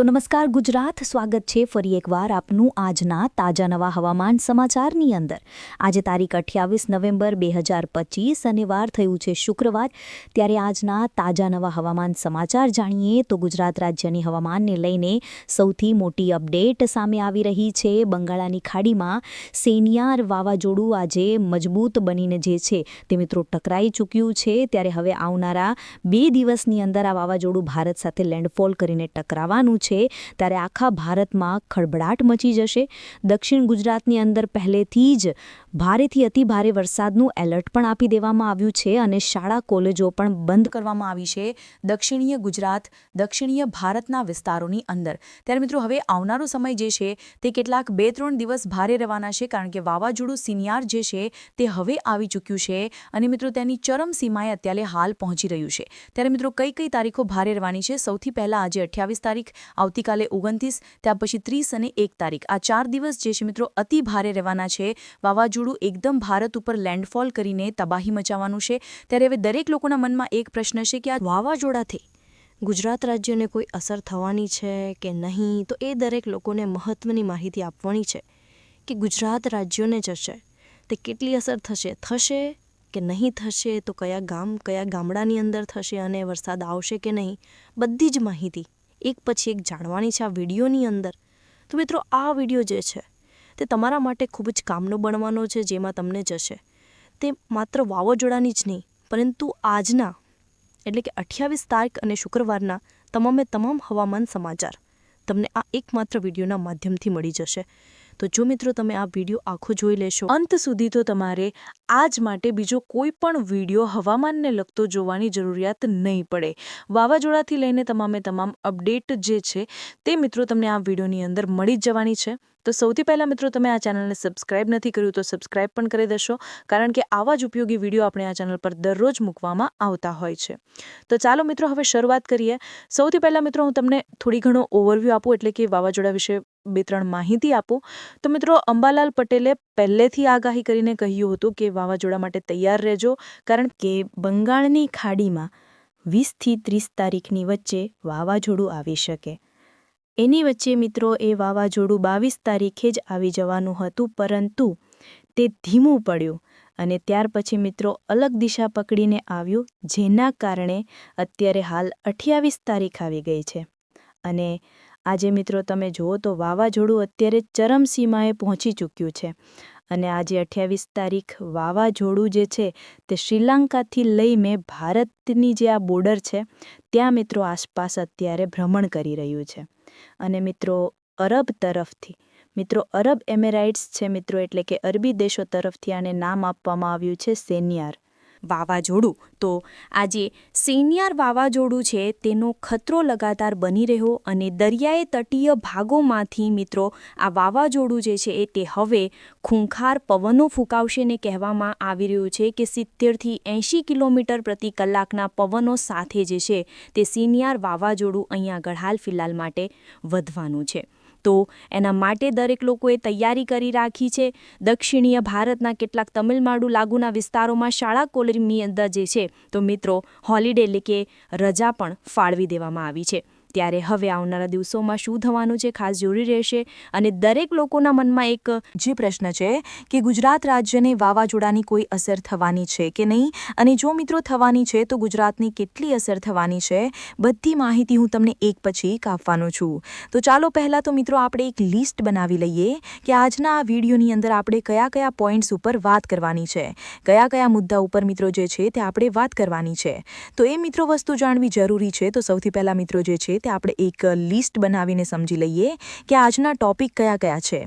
તો નમસ્કાર, ગુજરાત. સ્વાગત છે ફરી એકવાર આપનું આજના તાજા નવા હવામાન સમાચારની અંદર. આજે તારીખ અઠ્યાવીસ નવેમ્બર બે હજાર પચીસ અને વાર થયું છે શુક્રવાર. ત્યારે આજના તાજા નવા હવામાન સમાચાર જાણીએ તો ગુજરાત રાજ્યની હવામાનને લઈને સૌથી મોટી અપડેટ સામે આવી રહી છે. બંગાળાની ખાડીમાં સેનિયાર વાવાઝોડું આજે મજબૂત બનીને જે છે તે મિત્રો ટકરાઈ ચૂક્યું છે. ત્યારે હવે આવનારા બે દિવસની અંદર આ વાવાઝોડું ભારત સાથે લેન્ડફોલ કરીને ટકરાવાનું છે. ત્યારે આખા ભારતમાં ખળભળાટ મચી જશે. દક્ષિણ ગુજરાતની અંદર પહેલેથી જ ભારેથી અતિ ભારે વરસાદનું એલર્ટ પણ આપી દેવામાં આવ્યું છે અને શાળા, કોલેજો પણ બંધ કરવામાં આવી છે દક્ષિણીય ગુજરાત, દક્ષિણીય ભારતના વિસ્તારોની અંદર. ત્યારે મિત્રો, હવે આવનારો સમય જે છે, તે કેટલાક બે ત્રણ દિવસ ભારે રહેવાના છે, કારણ કે વાવાઝોડું સિનિયાર જે છે, તે હવે આવી ચૂક્યું છે અને મિત્રો, તેની ચરમ સીમાએ અત્યારે હાલ પહોંચી રહ્યું છે. ત્યારે મિત્રો કઈ કઈ તારીખો ભારે રહેવાની છે? સૌથી પહેલાં આજે અઠ્યાવીસ તારીખ આવતીકાલે ઓગણત્રીસ, ત્યાર પછી ત્રીસ અને એક તારીખ. આ ચાર દિવસ જે છે મિત્રો અતિ ભારે રહેવાના છે. વાવાઝોડું એકદમ ભારત ઉપર લેન્ડફોલ કરીને તબાહી મચાવવાનું છે. ત્યારે હવે દરેક લોકોના મનમાં એક પ્રશ્ન છે કે આ વાવાઝોડાથી ગુજરાત રાજ્યને કોઈ અસર થવાની છે કે નહીં? તો એ દરેક લોકોને મહત્ત્વની માહિતી આપવાની છે કે ગુજરાત રાજ્યોને જશે તે કેટલી અસર થશે? થશે કે નહીં થશે? તો કયા ગામ, કયા ગામડાની અંદર થશે અને વરસાદ આવશે કે નહીં? બધી જ માહિતી એક પછી એક જાણવાની છે આ વિડીયોની અંદર. તો મિત્રો, આ વીડિયો જે છે, તે તમારા માટે ખૂબ જ કામનો બનવાનો છે, જેમાં તમને જશે. તે માત્ર વાવાઝોડાની જ નહીં, પરંતુ આજના, એટલે કે અઠ્યાવીસ તારીખ અને શુક્રવારના તમામે તમામ હવામાન સમાચાર તમને આ એકમાત્ર વિડીયોના માધ્યમથી મળી જશે. તો જો મિત્રો તમે આ વીડિયો આખો જોઈ લેશો, અંત સુધી તો તમારે આજ માટે બીજો કોઈ પણ વીડિયો હવામાનને લગતો જોવાની જરૂરિયાત નહીં પડે. વાવાઝોડાથી લઈને તમામે તમામ અપડેટ જે છે તે મિત્રો તમને આ વિડીયોની અંદર મળી જ જવાની છે. તો સૌથી પહેલાં મિત્રો તમે આ ચેનલને સબસ્ક્રાઇબ નથી કર્યું તો સબસ્ક્રાઇબ પણ કરી દેશો, કારણ કે આવા જ ઉપયોગી વીડિયો આપણે આ ચેનલ પર દરરોજ મૂકવામાં આવતા હોય છે. તો ચાલો મિત્રો હવે શરૂઆત કરીએ. સૌથી પહેલાં મિત્રો હું તમને થોડી ઘણો ઓવરવ્યૂ આપું, એટલે કે વાવાઝોડા વિશે બે ત્રણ માહિતી આપો. તો મિત્રો, અંબાલાલ પટેલે પહેલેથી આગાહી કરીને કહ્યું હતું કે વાવાઝોડા માટે તૈયાર રહેજો, કારણ કે બંગાળની ખાડીમાં વીસથી ત્રીસ તારીખની વચ્ચે વાવાઝોડું આવી શકે. એની વચ્ચે મિત્રો, એ વાવાઝોડું બાવીસ તારીખે જ આવી જવાનું હતું, પરંતુ તે ધીમું પડ્યું અને ત્યાર પછી મિત્રો અલગ દિશા પકડીને આવ્યું, જેના કારણે અત્યારે હાલ અઠ્યાવીસ તારીખ આવી ગઈ છે. અને આજે મિત્રો તમે જુઓ તો વાવાઝોડું અત્યારે ચરમસીમાએ પહોંચી ચૂક્યું છે. અને આજે અઠ્યાવીસ તારીખ વાવાઝોડું જે છે તે શ્રીલંકાથી લઈને ભારતની જે આ બોર્ડર છે, ત્યાં મિત્રો આસપાસ અત્યારે ભ્રમણ કરી રહ્યું છે. અને મિત્રો અરબ તરફથી, મિત્રો અરબ એમેરાઇટ્સ છે મિત્રો એટલે કે અરબી દેશો તરફથી આને નામ આપવામાં આવ્યું છે સેનિયાર. વાવાઝોડું. તો આજે સેનિયાર વાવાઝોડું છે તેનો ખતરો લગાતાર બની રહ્યો અને દરિયાએ તટીય ભાગોમાંથી મિત્રો, આ વાવાઝોડું જે છે એ તે હવે ખૂંખાર પવનો ફૂંકાવશે ને કહેવામાં આવી રહ્યું છે કે સિત્તેરથી એંશી કિલોમીટર પ્રતિ કલાકના પવનો સાથે જે છે તે સિનિયાર વાવાઝોડું અહીંયા આગળ હાલ ફિલહાલ માટે વધવાનું છે. તો એના માટે દરેક લોકોએ તૈયારી કરી રાખી છે. દક્ષિણીય ભારતના કેટલાક તમિલનાડુ લાગુના વિસ્તારોમાં શાળા કોલેજની અંદર જે છે, તો મિત્રો હોલિડે એટલે કે રજા પણ ફાળવી દેવામાં આવી છે. ત્યારે હવે આવનારા દિવસોમાં શું થવાનું છે ખાસ જરૂરી રહેશે અને દરેક લોકોના મનમાં એક જે પ્રશ્ન છે કે ગુજરાત રાજ્યને વાવાઝોડાની કોઈ અસર થવાની છે કે નહીં? અને જો મિત્રો થવાની છે તો ગુજરાતની કેટલી અસર થવાની છે? બધી માહિતી હું તમને એક પછી એક આપવાનો છું. તો ચાલો પહેલાં તો મિત્રો આપણે એક લિસ્ટ બનાવી લઈએ કે આજના આ વિડીયોની અંદર આપણે કયા કયા પોઈન્ટ્સ ઉપર વાત કરવાની છે. કયા કયા મુદ્દા ઉપર મિત્રો જે છે તે આપણે વાત કરવાની છે. તો એ મિત્રો વસ્તુ જાણવી જરૂરી છે. તો સૌથી પહેલાં મિત્રો જે છે તે આપણે એક લિસ્ટ બનાવીને સમજી લઈએ કે આજના ટોપિક કયા કયા છે.